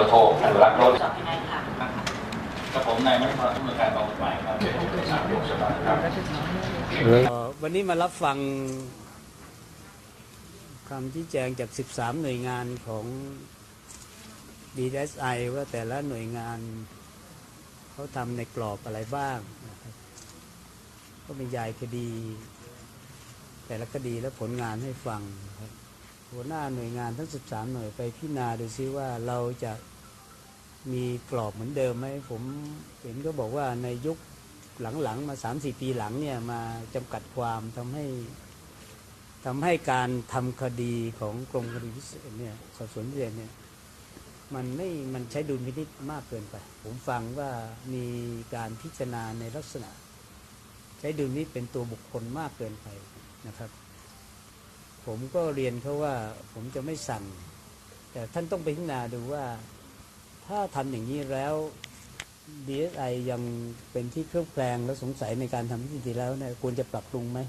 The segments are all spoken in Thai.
รักรถสอบยังไงค่ะกับผมนายไม่พอผู้มือการกองกฎหมายครับเป็นสามยกสภาครับวันนี้มารับฟังคำชี้แจงจาก 13 หน่วยงานของ DSI ว่าแต่ละหน่วยงานเขาทำในกรอบอะไรบ้างนะครับก็บรรยายคดี แต่ละคดีและผลงานให้ฟังครับ หัวหน้าหน่วยงานทั้ง 13 หน่วยไปพิจารณาดูซิว่าเราจะมีกรอบเหมือนเดิมไหมผมเห็นก็บอกว่าในยุคหลังๆ มาสามสี่ปีหลังเนี่ยมาจำกัดความทำให้ทำให้การทำคดีของกรมคดีพิเศษเนี่ยสอบสวนพิเศษเนี่ยมันไม่มันใช้ดุลพินิจมากเกินไป ผมฟังว่ามีการพิจารณาในลักษณะ ใช้ดุลพินิจเป็นตัวบุคคลมากเกินไปนะครับ ผมก็เรียนเขาว่าผมจะไม่สั่ง แต่ท่านต้องไปพิจารณาดูว่า ถ้าทำอย่างนี้แล้ว DSI ยังเป็นที่เครือบแคลงและสงสัยในการทำพิธีแล้วเนี่ยควรจะปรับปรุงไหม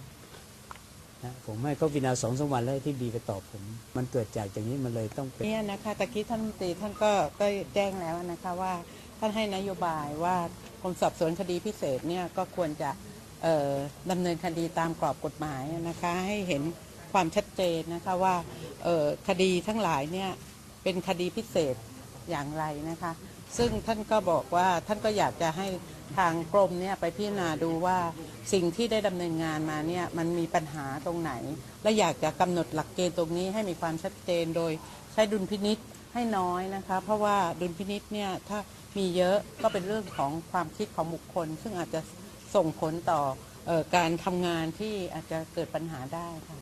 นะผมให้เขาพิจารณาสองสามวันแล้วที่ดีไปตอบผม มันเกิดจากอย่างนี้มันเลยต้องเป็นเนี่ยนะคะตะกี้ท่านมตรีท่านก็ก็แจ้งแล้วนะคะว่าท่านให้นโยบายว่ากรมสอบสวนคดีพิเศษเนี่ยก็ควรจะดำเนินคดีตามกรอบกฎหมายนะคะให้เห็น ความชัดเจนนะคะว่าคดีทั้งหลายเนี่ยเป็นคดีพิเศษอย่างไรนะคะ ซึ่งท่านก็บอกว่าท่านก็อยากจะให้ทางกรมเนี่ยไปพิจารณาดูว่าสิ่งที่ได้ดำเนินงานมาเนี่ยมันมีปัญหาตรงไหน และอยากจะกำหนดหลักเกณฑ์ตรงนี้ให้มีความชัดเจนโดยใช้ดุลพินิษให้น้อยนะคะ เพราะว่าดุลพินิษเนี่ยถ้ามีเยอะก็เป็นเรื่องของความคิดของบุคคล ซึ่งอาจจะส่งผลต่อออการทำงานที่อาจจะเกิดปัญหาได้ค่ะ